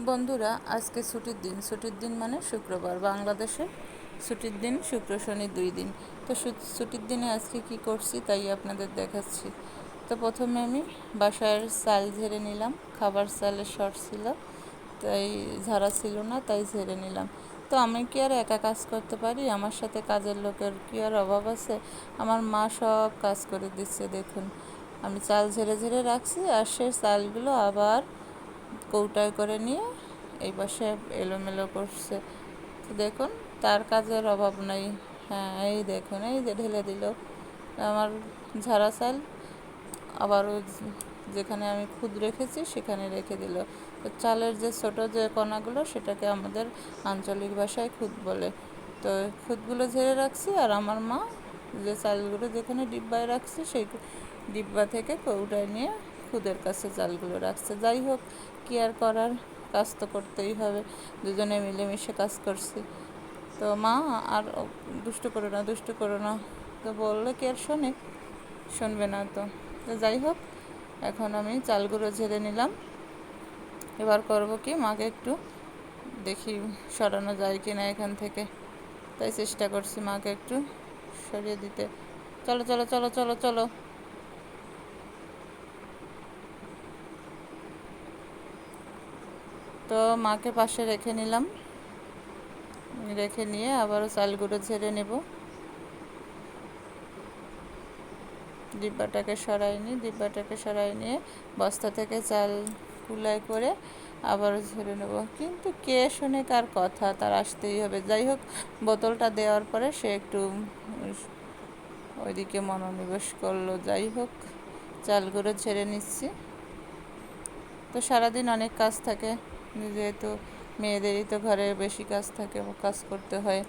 বন্ধুরা, আজকে ছুটির দিন। ছুটির দিন মানে শুক্রবার। বাংলাদেশে ছুটির দিন, শুক্র, শনি দুই দিন। তো ছুটির দিনে আজকে কি করছি তাই আপনাদের দেখাচ্ছি। তো প্রথমে আমি বাসার চাল ঝেড়ে নিলাম। খাবার চালের শর্ট ছিল, তাই ঝাড়া ছিল না, তাই ঝেড়ে নিলাম। তো আমি কি আর একা কাজ করতে পারি? আমার সাথে কাজের লোকের কি আর অভাব আছে? আমার মা সব কাজ করে দিচ্ছে, দেখুন। আমি চাল ঝেড়ে ঝেড়ে রাখছি, আর সে চালগুলো আবার কৌটায় করে নিয়ে এই পাশে এলোমেলো করছে। তো দেখুন, তার কাজের অভাব নাই। হ্যাঁ এই দেখুন, এই যে ঢেলে দিল। আমার ঝাড়া চাল আবারও যেখানে আমি খুদ রেখেছি, সেখানে রেখে দিল। তো চালের যে ছোট যে কণাগুলো, সেটাকে আমাদের আঞ্চলিক ভাষায় খুদ বলে। তো খুদগুলো ঝেড়ে রাখছি, আর আমার মা যে চালগুলো যেখানে ডিব্বায় রাখছি, সেই ডিব্বা থেকে কৌটায় নিয়ে খুদের কাছে চালগুলো রাখছে। যাই হোক কি আর করার কাজ তো করতেই হবে। দুজনে মিলেমিশে কাজ করছি। তো মা, আর দুষ্ট করো না, দুষ্ট করো না। তো বললে, কি আর শোনে? শুনবে না তো। তো যাই হোক, এখন আমি চালগুলো ঝেড়ে নিলাম। এবার করব কি, মাকে একটু দেখি সরানো যায় কি না এখান থেকে। তাই চেষ্টা করছি মাকে একটু সরিয়ে দিতে। চলো চলো চলো চলো চলো। তো মাকে পাশে রেখে নিলাম। রেখে নিয়ে আবারও চালগুলো ঝেড়ে নেব। ডিব্বাটাকে সরাই নিই ডিব্বাটাকে সরাই নিয়ে বস্তা থেকে চাল কুলাই করে আবারও ঝেড়ে নেব। কিন্তু কে শোনে কার কথা, তার আসতেই হবে। যাই হোক, বোতলটা দেওয়ার পরে সে একটু ওইদিকে মনোনিবেশ করল। যাই হোক চালগুলো ছেড়ে নিচ্ছি। তো সারাদিন অনেক কাজ থাকে। যেহেতু মেয়েদেরই তো ঘরে বেশি কাজ থাকে, কাজ করতে হয়,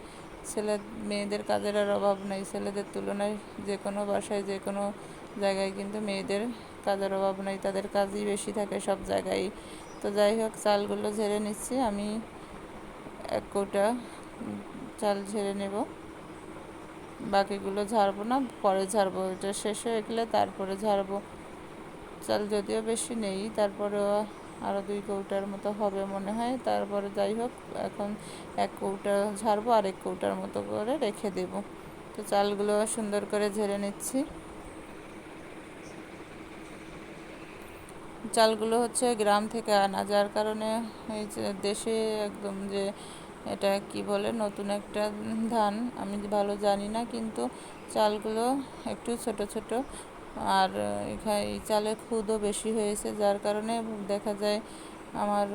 ছেলে মেয়েদের কাজের আর অভাব নেই, ছেলেদের তুলনায় যে কোনো বাসায়, যে কোনো জায়গায় কিন্তু মেয়েদের কাজের অভাব নেই, তাদের কাজই বেশি থাকে সব জায়গায়। তো যাই হোক, চালগুলো ঝেড়ে নিচ্ছি, আমি এক কৌটা চাল ঝেড়ে নেব। বাকিগুলো ঝাড়বো না, পরে ঝাড়বো, এটা শেষ হয়ে গেলে তারপরে ঝাড়বো। চাল যদিও বেশি নেই, তারপরেও আরও দুই কৌটার মতো হবে মনে হয়। তারপরে যাই হোক, এখন এক কৌটা ঝাড়বো, আর এক কৌটার মতো করে রেখে দেব। তো চালগুলো সুন্দর করে ঝেড়ে নিচ্ছি। চালগুলো হচ্ছে গ্রাম থেকে আনা, যার কারণে এই যে দেশে একদম যে এটা কি বলে, নতুন একটা ধান, আমি ভালো জানি না, কিন্তু চালগুলো একটু ছোট ছোট আর এখানে চালে খুদও বেশি হয়েছে, যার কারণে দেখা যায় আমার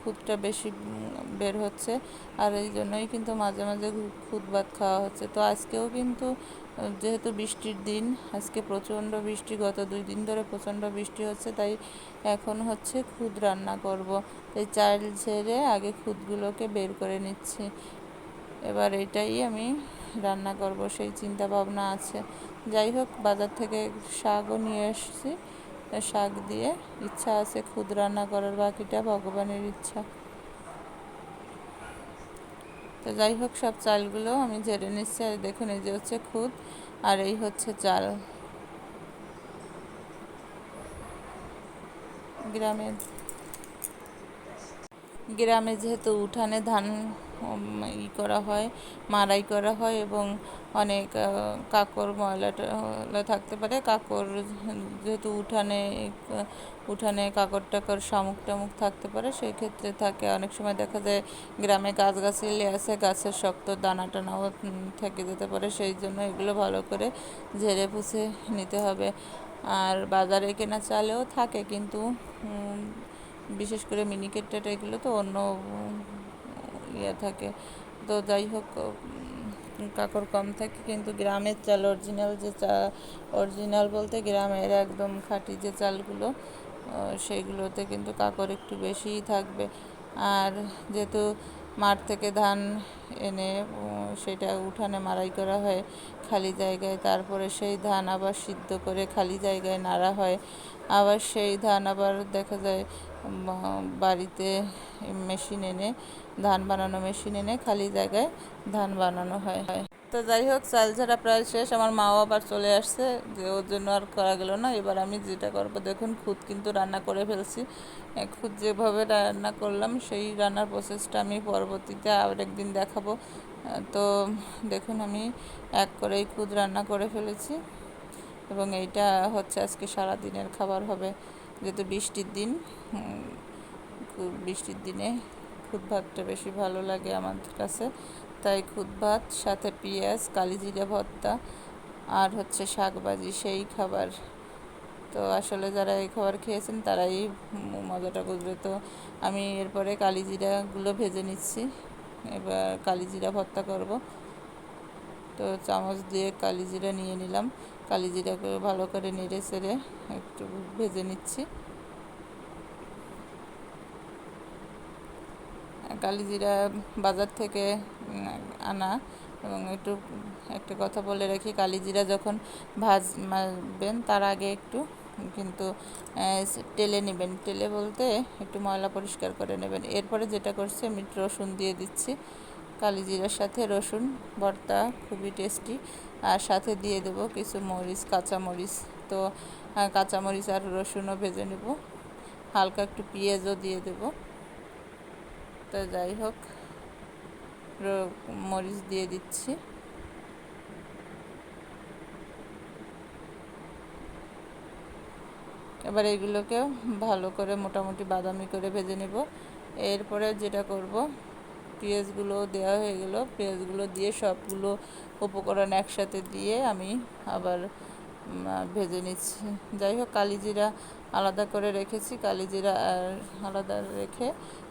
খুদটা বেশি বের হচ্ছে। আর এই জন্যই কিন্তু মাঝে মাঝে খুদ ভাত খাওয়া হচ্ছে। তো আজকেও কিন্তু যেহেতু বৃষ্টির দিন, আজকে প্রচণ্ড বৃষ্টি, গত দুই দিন ধরে প্রচণ্ড বৃষ্টি হচ্ছে, তাই এখন হচ্ছে খুদ রান্না করব। তাই চাল ছেড়ে আগে খুদগুলোকে বের করে নিচ্ছি। এবার এটাই আমি রান্না করব, সেই চিন্তা ভাবনা আছে। যাই হোক, বাজার থেকে শাকও নিয়ে এসেছি। শাক দিয়ে ইচ্ছা আছে খুদ রান্না করার, বাকিটা ভগবানের ইচ্ছা। তো যাই হোক, সব চালগুলো আমি ঝেড়ে নিচ্ছি। আর দেখুন, এই যে হচ্ছে খুদ আর এই হচ্ছে চাল। গ্রামে গ্রামে যেহেতু উঠানে ধান ই করা হয়, মারাই করা হয় এবং অনেক কাকর ময়লা টয়লা থাকতে পারে। কাকর যেহেতু উঠানে উঠানে কাকর টাকর শামুক টামুক থাকতে পারে সেই ক্ষেত্রে থাকে। অনেক সময় দেখা যায় গ্রামে গাছগাছালি আছে গাছের শক্ত দানা টানাও থেকে যেতে পারে, সেই জন্য এগুলো ভালো করে ঝেড়ে পুষে নিতে হবে। আর বাজারে কেনা চালেও থাকে, কিন্তু বিশেষ করে মিনিকেট এগুলো তো অন্য ইয়ে থাকে। তো যাই হোক কাকর কম থাকে, কিন্তু গ্রামের চাল অরিজিনাল যে চা অরিজিনাল বলতে গ্রামের একদম খাঁটি যে চালগুলো সেইগুলোতে কিন্তু কাকর একটু বেশিই থাকবে। আর যেহেতু মাঠ থেকে ধান এনে সেটা উঠানে মারাই করা হয় খালি জায়গায়, তারপরে সেই ধান আবার সিদ্ধ করে খালি জায়গায় নাড়া হয়। আবার সেই ধান আবার দেখা যায় বাড়িতে মেশিন এনে ধান বানানো মেশিন এনে খালি জায়গায় ধান বানানো হয়। তো যাই হোক, চাল ঝাড়া প্রায় শেষ। আমার মাও আবার চলে আসছে। যে ওর জন্য আর করা গেল না। এবার আমি যেটা করব, দেখুন, খুদ কিন্তু রান্না করে ফেলছি। খুদ যেভাবে রান্না করলাম, সেই রান্নার প্রসেসটা আমি পরবর্তীতে আর একদিন দেখাবো। তো দেখুন, আমি এক করেই খুদ রান্না করে ফেলেছি। এবং এইটা হচ্ছে আজকে সারা দিনের খাবার হবে। যেহেতু বৃষ্টির দিন বৃষ্টির দিনে খুদ ভাতটা বেশি ভালো লাগে আমাদের কাছে। তাই খুদ ভাত, সাথে পেঁয়াজ, কালিজিরা ভর্তা আর হচ্ছে শাক ভাজি সেই খাবার। তো আসলে যারা এই খাবার খেয়েছেন তারাই মজাটা বুঝবে। তো আমি এরপরে কালিজিরাগুলো ভেজে নিচ্ছি। এবার কালিজিরা ভর্তা করব। তো চামচ দিয়ে কালিজিরা নিয়ে নিলাম। কালিজিরাকে ভালো করে নেড়ে চেড়ে একটু ভেজে নিচ্ছি। কালিজিরা বাজার থেকে আনা এবং একটু, একটা কথা বলে রাখি, কালিজিরা যখন ভাজবেন তার আগে একটু কিন্তু টেলে নেবেন। টেলে বলতে একটু ময়লা পরিষ্কার করে নেবেন। এরপরে যেটা করছি আমি রসুন দিয়ে দিচ্ছি। কালিজিরার সাথে রসুন ভর্তা খুবই টেস্টি আর সাথে দিয়ে দেবো কিছু মরিচ কাঁচা মরিচ তো আহ, কাঁচা মরিচ আর রসুনও ভেজে নেব। হালকা একটু পেঁয়াজও দিয়ে দেবো। তো যাই হোক মরিচ দিয়ে দিচ্ছি। এবার এগুলোকে ভালো করে মোটামুটি বাদামি করে ভেজে নেব। এরপরে যেটা করব পেঁয়াজগুলো দেওয়া হয়ে গেল। পেঁয়াজগুলো দিয়ে সবগুলো উপকরণ একসাথে দিয়ে আমি আবার ভেজে নিচ্ছি। যাই হোক, কালিজিরা আলাদা করে রেখেছি। কালিজিরা আর আলাদা রেখে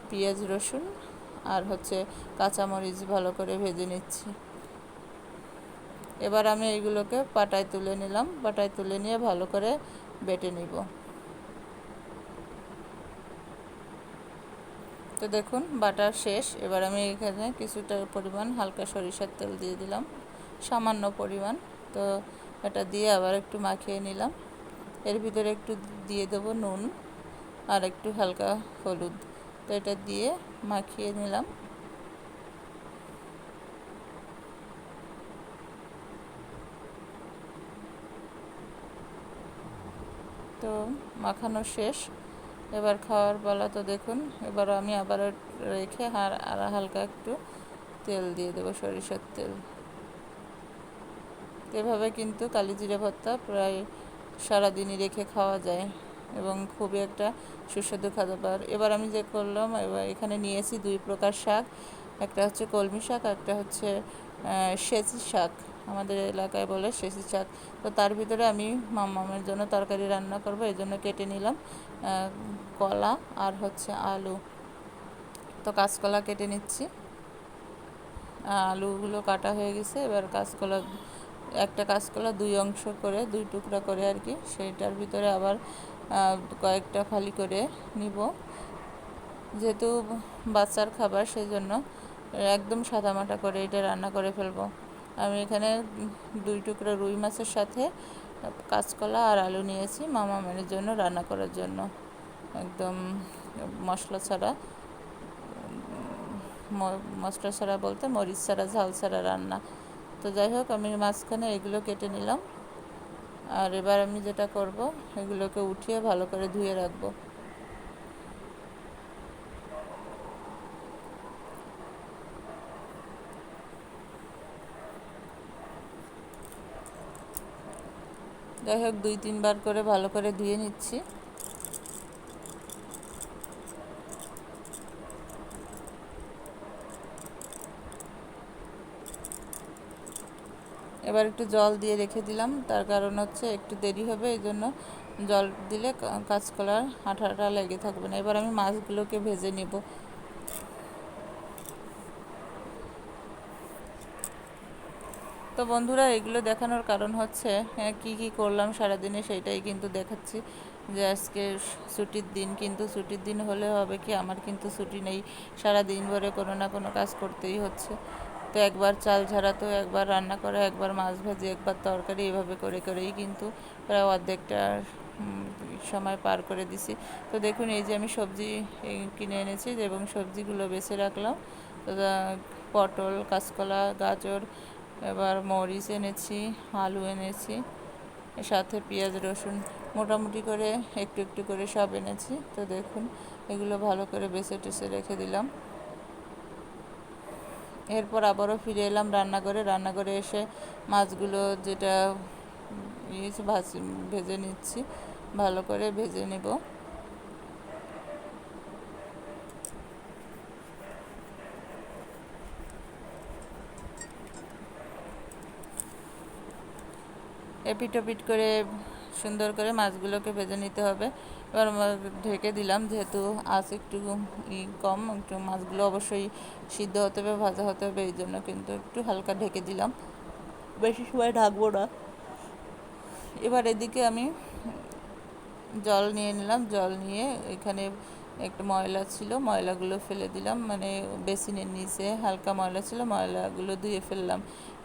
পেঁয়াজ, রসুন আর হচ্ছে কাঁচামরিচ ভালো করে ভেজে নিচ্ছি। এবার আমি এইগুলোকে পাটায় তুলে নিলাম। পাটায় তুলে নিয়ে ভালো করে বেটে নিব। তো দেখুন, বাটা শেষ। এবার আমি এখানে কিছুটা পরিমাণ হালকা সরিষার তেল দিয়ে দিলাম, সামান্য পরিমাণ। তো এটা দিয়ে আবার একটু মাখিয়ে নিলাম। এর ভিতরে একটু দিয়ে দেবো নুন আর একটু হালকা হলুদ। তো এটা দিয়ে মাখিয়ে নিলাম। তো মাখানো শেষ। এবার খাওয়ার বেলা তো দেখুন, এবার আমি আবার রেখে আর আর হালকা একটু তেল দিয়ে দেবো, সরিষার তেল। এভাবে কিন্তু কালিজিরা ভর্তা প্রায় সারাদিনই রেখে খাওয়া যায় এবং খুবই একটা সুস্বাদু খাবার। এবার আমি যে করলাম, এবার এখানে নিয়েছি দুই প্রকার শাক, একটা হচ্ছে কলমি শাক একটা হচ্ছে সেচি শাক। আমাদের এলাকায় বলে সেচি শাক তো তার ভিতরে আমি মামামের জন্য তরকারি রান্না করব, এই জন্য কেটে নিলাম কলা আর হচ্ছে আলু। তো কাঁচকলা কেটে নিচ্ছি। আলুগুলো কাটা হয়ে গেছে, এবার কাঁচকলা, একটা কাঁচকলা দুই অংশ করে, দুই টুকরা করে আর কি, সেইটার ভিতরে আবার কয়েকটা ফালি করে নিব। যেহেতু বাচ্চার খাবার সেই জন্য একদম সাদামাটা করে এটা রান্না করে ফেলব। আমি এখানে দুই টুকরা রুই মাছের সাথে কাঁচকলা আর আলু নিয়েছি মামা মেনের জন্য, রান্না করার জন্য। একদম মশলা ছাড়া মশলা ছাড়া বলতে মরিচ ছাড়া, ঝাল ছাড়া রান্না। তো যাই হোক, আমি মাঝখানে এগুলো কেটে নিলাম। আর এবার আমি যেটা করব, এগুলোকে উঠিয়ে ভালো করে ধুয়ে রাখব। যাই হোক, দুই, তিনবার করে ভালো করে ধুয়ে নিচ্ছি। এবার একটু জল দিয়ে রেখে দিলাম। তার কারণ হচ্ছে একটু দেরি হবে, এই জন্য জল দিলে কাঁচকলার আঠাটা লেগে থাকবে না। এবার আমি মাছগুলোকে ভেজে নিব। তো বন্ধুরা, এগুলো দেখানোর কারণ হচ্ছে হ্যাঁ কী কী করলাম সারাদিনে সেইটাই কিন্তু দেখাচ্ছি। যে আজকে ছুটির দিন কিন্তু ছুটির দিন হলে হবে কি, আমার কিন্তু ছুটি নেই। সারা দিন ভরে কোনো না কোনো কাজ করতেই হচ্ছে। তো একবার চাল ঝাড়া তো একবার রান্না করা, একবার মাছ ভাজি, একবার তরকারি, এভাবে করে করেই কিন্তু প্রায় অর্ধেকটা সময় পার করে দিছি। তো দেখুন, এই যে আমি সবজি কিনে এনেছি এবং সবজিগুলো বেছে রাখলাম। পটল, কাঁচকলা, গাজর এবার মরিচ এনেছি, আলু এনেছি সাথে পেঁয়াজ, রসুন মোটামুটি করে একটু একটু করে সব এনেছি। তো দেখুন, এগুলো ভালো করে বেছে টেছে রেখে দিলাম। এরপর আবারও ফিরে এলাম রান্নাঘরে। রান্নাঘরে এসে মাছগুলো যেটা ভাজি, ভেজে নিচ্ছি। ভালো করে ভেজে নেব। এপিট ওপিট করে সুন্দর করে মাছগুলোকে ভেজে নিতে হবে। এবার ঢেকে দিলাম, যেহেতু আঁচ একটু কম, একটু মাছগুলো অবশ্যই সিদ্ধ হতে হবে, ভাজা হতে হবে, এই জন্য কিন্তু একটু হালকা ঢেকে দিলাম। বেশি সময় ঢাকবো না। এবার এদিকে আমি জল নিয়ে নিলাম, জল নিয়ে এখানে একটু ময়লা ছিল, ময়লাগুলো ফেলে দিলাম মানে বেসিনের নিচে হালকা ময়লা ছিল, ময়লাগুলো ধুয়ে ফেললাম।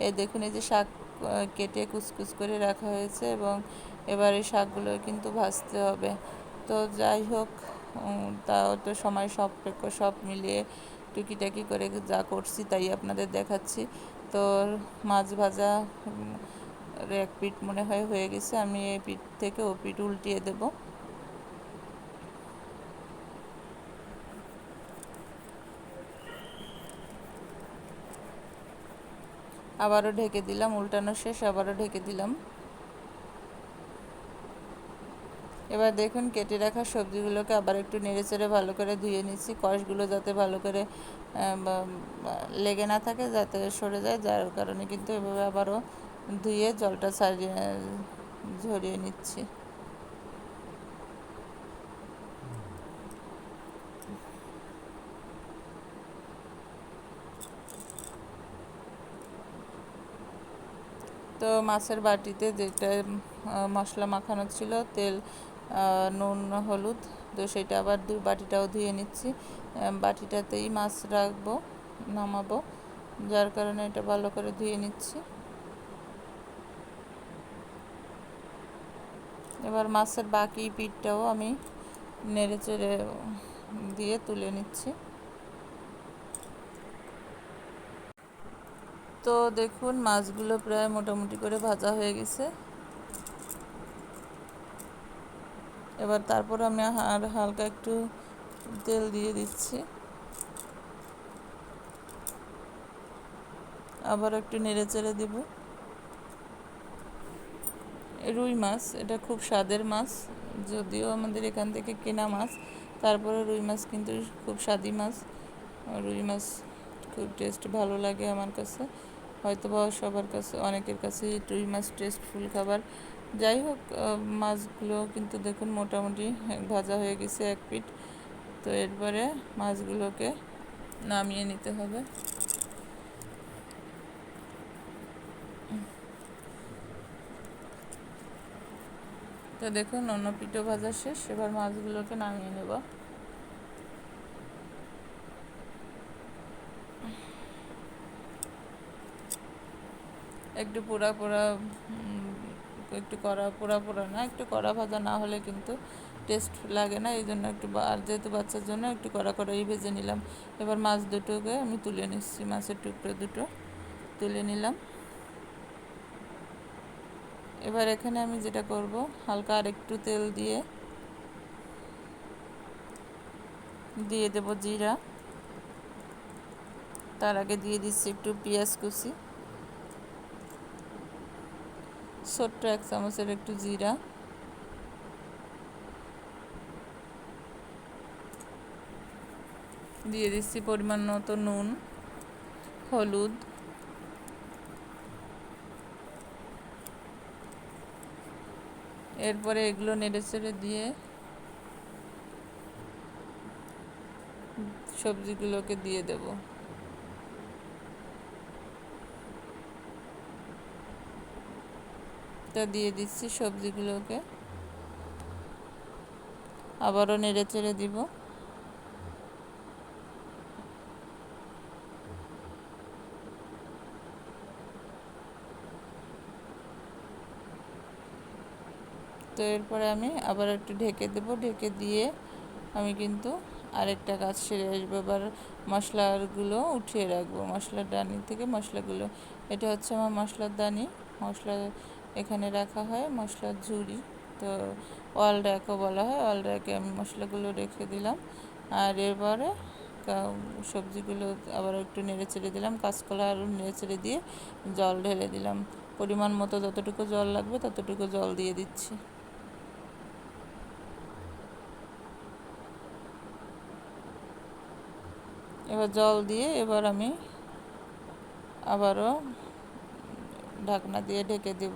এই দেখুন, এই যে শাক কেটে কুচকুচ করে রাখা হয়েছে এবং এবারে শাকগুলো কিন্তু ভাজতে হবে। তো যাই হোক তাও তো সময় সব সব মিলিয়ে টুকিটাকি করে যা করছি তাই আপনাদের দেখাচ্ছি। তো মাছ ভাজা এক পিঠ মনে হয় হয়ে গেছে, আমি এই পিঠ থেকে ও পিঠ উল্টিয়ে দেবো। আবারও ঢেকে দিলাম, উল্টানো শেষ, আবারও ঢেকে দিলাম। এবার দেখুন, কেটে রাখা সবজিগুলোকে আবার একটু নেড়েচেড়ে ভালো করে ধুয়ে নিচ্ছি। কষগুলো যাতে ভালো করে লেগে না থাকে, যাতে সরে যায়, যার কারণে কিন্তু এভাবে আবারও ধুয়ে জলটা ছাড়িয়ে ঝরিয়ে নিচ্ছি। তো মাছের বাটিতে যেটা মশলা মাখানো ছিল, তেল নুন, হলুদ, তো সেটা আবার দুই বাটিটাও ধুয়ে নিচ্ছি। বাটিটাতেই মাছ রাখব, নামাবো, যার কারণে এটা ভালো করে ধুয়ে নিচ্ছি। এবার মাছের বাকি পিঠটাও আমি নেড়ে চেড়ে দিয়ে তুলে নিচ্ছি। তো দেখুন, মাছগুলো প্রায় মোটামুটি করে ভাজা হয়ে গেছে। এবার তারপর আমি আর হালকা একটু তেল দিয়ে দিচ্ছি। আবার একটু নেড়ে চেড়ে দিব। রুই মাছ, এটা খুব স্বাদের মাছ। যদিও আমাদের এখান থেকে কেনা মাছ, তারপরে রুই মাছ কিন্তু খুব স্বাদি মাছ। রুই মাছ খুব টেস্ট ভালো লাগে আমার কাছে। হয়তো বা সবার কাছে, অনেকের কাছে রুই মাছ টেস্টফুল খাবার। যাই হোক মাছগুলো কিন্তু দেখুন মোটামুটি ভাজা হয়ে গেছে এক পিঠ। তো এরপরে মাছগুলোকে নামিয়ে নিতে হবে। তো দেখুন, অন্য পিঠও ভাজা শেষ। এবার মাছগুলোকে নামিয়ে নেব। একটু পোড়া পোড়া একটু কড়া পোড়া পোড়া না, একটু কড়া ভাজা না হলে কিন্তু টেস্ট লাগে না, এই জন্য একটু আর যেহেতু বাচ্চার জন্য একটু কড়া কড়াই ভেজে নিলাম। এবার মাছ দুটোকে আমি তুলে নিচ্ছি, মাছের টুকরো দুটো তুলে নিলাম। এবার এখানে আমি যেটা করব, হালকা আর একটু তেল দিয়ে দিয়ে দেব জিরা। তার আগে দিয়ে দিচ্ছি একটু পেঁয়াজ কুচি। ছোট্ট এক চামচের একটু জিরা। দিয়ে দিচ্ছি পরিমাণ মতো নুন, হলুদ। এরপরে এগুলো নেড়ে চেড়ে দিয়ে সবজিগুলোকে দিয়ে দেবো। টা দিয়ে দিচ্ছি সবজিগুলোকে। আবারও নেড়ে চেড়ে দিব। তো এরপরে আমি আবার একটু ঢেকে দেব। ঢেকে দিয়ে আমি কিন্তু আরেকটা কাজ সেরে আসব। এবার মশলাগুলো উঠিয়ে রাখব। মশলার দানি থেকে মশলাগুলো, এটা হচ্ছে আমার মশলার দানি। মশলা এখানে রাখা হয় মশলার ঝুড়ি। তো অল র্যাকও বলা হয়। অল র্যাকে আমি মশলাগুলো রেখে দিলাম। আর এরপরে সবজিগুলো আবার একটু নেড়ে চেড়ে দিলাম। কাঁচকলা আরও নেড়ে চেড়ে দিয়ে জল ঢেলে দিলাম। পরিমাণ মতো যতটুকু জল লাগবে ততটুকু জল দিয়ে দিচ্ছি। এবার জল দিয়ে এবার আমি আবারও ঢাকনা দিয়ে ঢেকে দেব।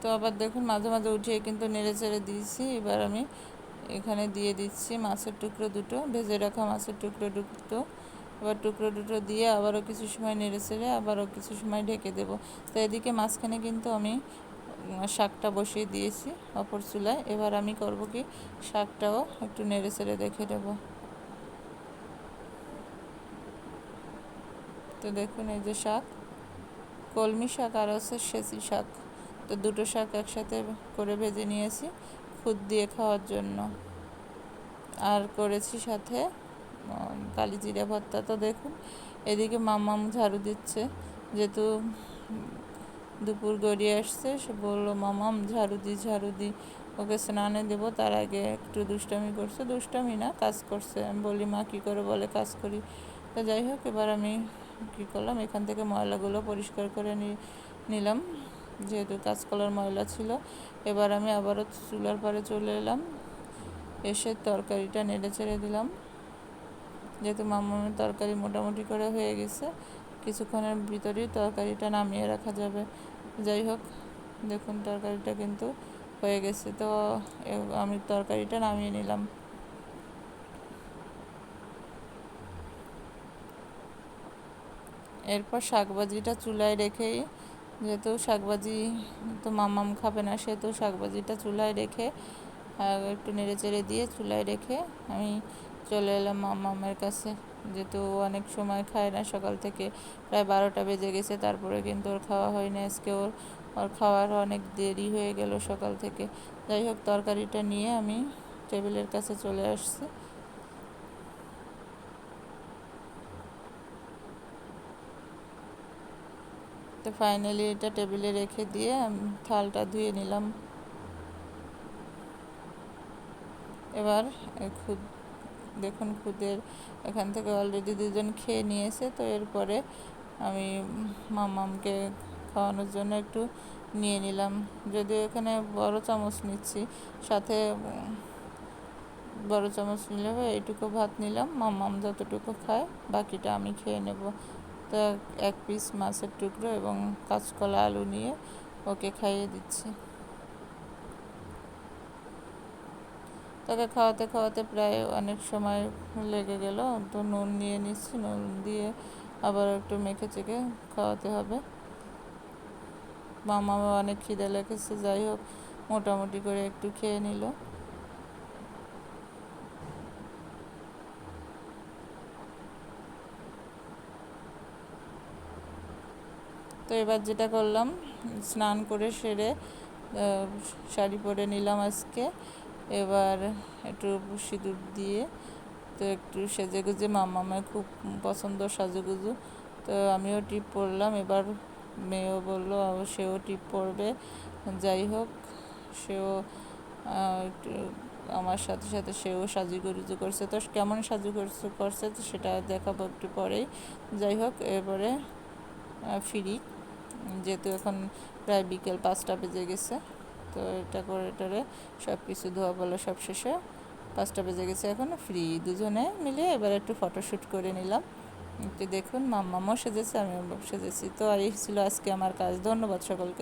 তো আবার দেখুন মাঝে মাঝে উঠিয়ে কিন্তু নেড়ে চেড়ে দিয়েছি। এবার আমি এখানে দিয়ে দিচ্ছি মাছের টুকরো দুটো, ভেজে রাখা মাছের টুকরো দুটো। এবার টুকরো দুটো দিয়ে আবারও কিছু সময় নেড়ে চেড়ে আবারও কিছু সময় ঢেকে দেবো। তো এদিকে মাঝখানে কিন্তু আমি শাকটা বসিয়ে দিয়েছি অপর চুলায়। এবার আমি করব কি, শাকটাও একটু নেড়ে চেড়ে দেখে দেব তো দেখুন এই যে শাক, কলমি শাক আর হচ্ছে সেচি শাক। তো দুটো শাক একসাথে করে ভেজে নিয়েছি খুদ দিয়ে খাওয়ার জন্য। আর করেছি সাথে কালি জিরা ভর্তা। তো দেখুন, এদিকে মামাম ঝাড়ু দিচ্ছে। যেহেতু দুপুর গড়িয়ে আসছে, সে বলল মামাম ঝাড়ু দি ঝাড়ু দি। ওকে স্নানে দেবো, তার আগে একটু দুষ্টামি করছে। দুষ্টামি না, কাজ করছে। আমি বলি, মা, কী করে বলে, কাজ করি? তো যাই হোক, এবার আমি কী করলাম, এখান থেকে ময়লাগুলো পরিষ্কার করে নিলাম। যেহেতু কাঁচকলার ময়লা ছিল, এবার আমি আবারও চুলার পাড়ে চলে এলাম। এসে তরকারিটা নেড়ে ছেড়ে দিলাম। যেহেতু মামামের তরকারি মোটামুটি করে হয়ে গেছে, কিছুক্ষণের ভিতরেই তরকারিটা নামিয়ে রাখা যাবে। যাই হোক, দেখুন তরকারিটা কিন্তু হয়ে গেছে। তো আমি তরকারিটা নামিয়ে নিলাম। এরপর শাকভাজিটা চুলায় রেখেই যেহেতু শাকভাজি তো মামাম খাবে না, সেহেতু শাকভাজিটা চুলায় রেখে একটু নেড়ে চেড়ে দিয়ে চুলায় রেখে আমি চলে এলাম মামামের কাছে। যেহেতু অনেক সময় খায় না, সকাল থেকে প্রায় বারোটা বেজে গেছে, তারপরে কিন্তু ওর খাওয়া হয়নি। আজকে ওর ওর খাওয়ার অনেক দেরি হয়ে গেল সকাল থেকে। যাই হোক, তরকারিটা নিয়ে আমি টেবিলের কাছে চলে আসছি। তো ফাইনালি এটা টেবিলে রেখে দিয়ে আমি থালটা ধুয়ে নিলাম। এবার খুদ, দেখুন খুদের, এখান থেকে অলরেডি দুজন খেয়ে নিয়েছে, তো এরপরে আমি মামামকে খাওয়ানোর জন্য একটু নিয়ে নিলাম। যদিও এখানে বড় চামচ নিচ্ছি, সাথে বড় চামচ নিলে এইটুকু ভাত নিলাম, মামাম যতটুকু খায় বাকিটা আমি খেয়ে নেব। তো এক পিস মাছের টুকরো এবং কাঁচকলা আলু নিয়ে ওকে খাইয়ে দিচ্ছি। তাকে খাওয়াতে খাওয়াতে প্রায় অনেক সময় লেগে গেল। তো নুন নিয়ে নিচ্ছি, নুন দিয়ে আবার একটু মেখে চেখে খাওয়াতে হবে। মামা অনেক খিদে লেগেছে, যাই হোক, মোটামুটি করে একটু খেয়ে নিল। তো এবার যেটা করলাম, স্নান করে সেরে শাড়ি পরে নিলাম আজকে। এবার একটু সিঁদুর দিয়ে, তো একটু সেজে গুজে মামামের খুব পছন্দ সাজুগুজু, তো আমিও টিপ পরলাম। এবার মেয়েও বলল সেও টিপ পরবে। যাই হোক, সেও একটু আমার সাথে সাথে সেও সাজু সাজুগুজু করছে। তো কেমন সাজু করছে তো সেটা দেখাবো একটু পরেই। যাই হোক এরপরে ফিরি। যেহেতু এখন প্রায় বিকেল পাঁচটা বেজে গেছে, তো এটা করে এটারে সব কিছু ধোয়া বলো সব শেষে পাঁচটা বেজে গেছে এখন ফ্রি দুজনে মিলে এবার একটু ফটোশ্যুট করে নিলাম। একটু দেখুন, মাম্মামও সেজেছে, আমিও সেজেছি। তো এই ছিল আজকে আমার কাজ। ধন্যবাদ সকলকে।